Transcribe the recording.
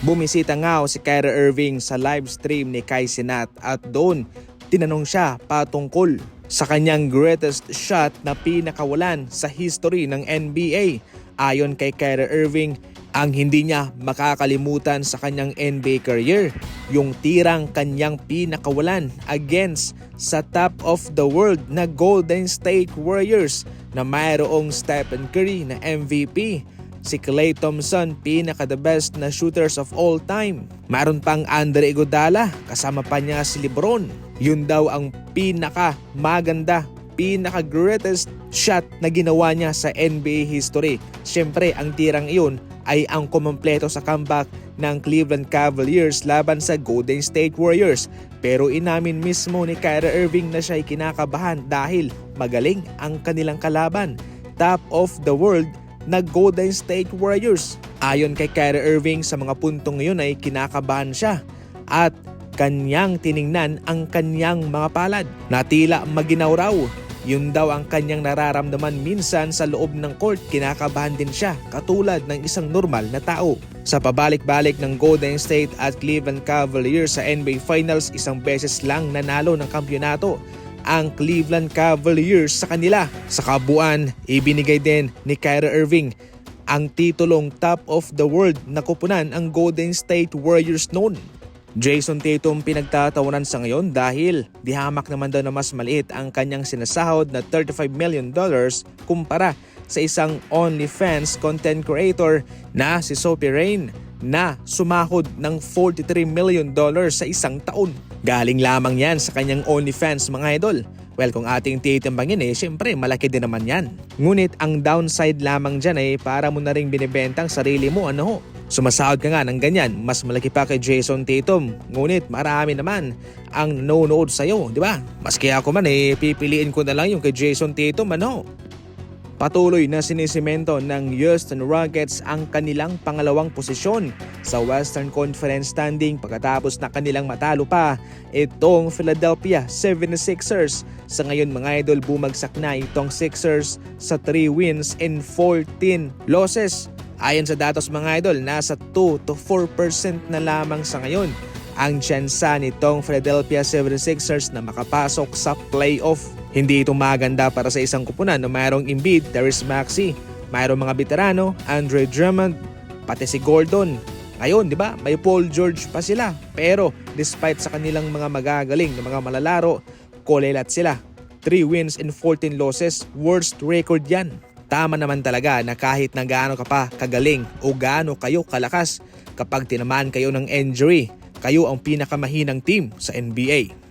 Bumisita nga si Kyrie Irving sa live stream ni Kai Sinat at doon tinanong siya patungkol sa kanyang greatest shot na pinakawalan sa history ng NBA. Ayon kay Kyrie Irving, ang hindi niya makakalimutan sa kanyang NBA career, yung tirang kanyang pinakawalan against sa top of the world na Golden State Warriors na mayroong Stephen Curry na MVP. Si Klay Thompson, pinaka the best na shooters of all time. Meron pang Andre Iguodala, kasama pa niya si Lebron. Yun daw ang pinaka maganda, pinaka greatest shot na ginawa niya sa NBA history. Siyempre, ang tirang iyon ay ang kumompleto sa comeback ng Cleveland Cavaliers laban sa Golden State Warriors. Pero inamin mismo ni Kyrie Irving na siya ay kinakabahan dahil magaling ang kanilang kalaban. Top of the world na Golden State Warriors. Ayon kay Kyrie Irving sa mga puntong ngayon ay kinakabahan siya at kanyang tiningnan ang kanyang mga palad na tila maginaw raw. Yun daw ang kanyang nararamdaman minsan sa loob ng court, kinakabahan din siya katulad ng isang normal na tao. Sa pabalik-balik ng Golden State at Cleveland Cavaliers sa NBA Finals, isang beses lang nanalo ng kampyonato ang Cleveland Cavaliers sa kanila. Sa kabuuan, ibinigay din ni Kyrie Irving ang titulong top of the world na kupunan ang Golden State Warriors noon. Jason Tatum pinagtatawanan sa ngayon dahil dihamak naman daw na mas maliit ang kanyang sinasahod na 35 million dollars kumpara sa isang OnlyFans content creator na si Sophie Rain na sumahod ng 43 million dollars sa isang taon. Galing lamang yan sa kanyang OnlyFans mga idol. Well, kung ating titimbangin eh, syempre malaki din naman yan. Ngunit ang downside lamang dyan eh, para mo na rin binibentang sarili mo ano ho. Sumasahod ka nga ng ganyan, mas malaki pa kay Jason Tatum. Ngunit marami naman ang nanonood sa'yo, di ba? Maski ako man eh, pipiliin ko na lang yung kay Jason Tatum ano. Patuloy na sinisimento ng Houston Rockets ang kanilang pangalawang posisyon sa Western Conference standing pagkatapos na kanilang matalo pa itong Philadelphia 76ers. Sa ngayon mga idol bumagsak na itong Sixers sa 3 wins and 14 losses. Ayon sa datos mga idol, nasa 2 to 4% na lamang sa ngayon ang tsansa nitong Philadelphia 76ers na makapasok sa playoff. Hindi ito maganda para sa isang kupunan na mayroong Embiid, Therese Maxey, mayroong mga veterano, Andre Drummond, pati si Gordon. Ngayon, di ba, may Paul George pa sila. Pero despite sa kanilang mga magagaling na mga malalaro, kulelat sila. 3 wins and 14 losses, worst record yan. Tama naman talaga na kahit na gaano ka pa kagaling o gaano kayo kalakas, kapag tinamaan kayo ng injury, kayo ang pinakamahinang team sa NBA.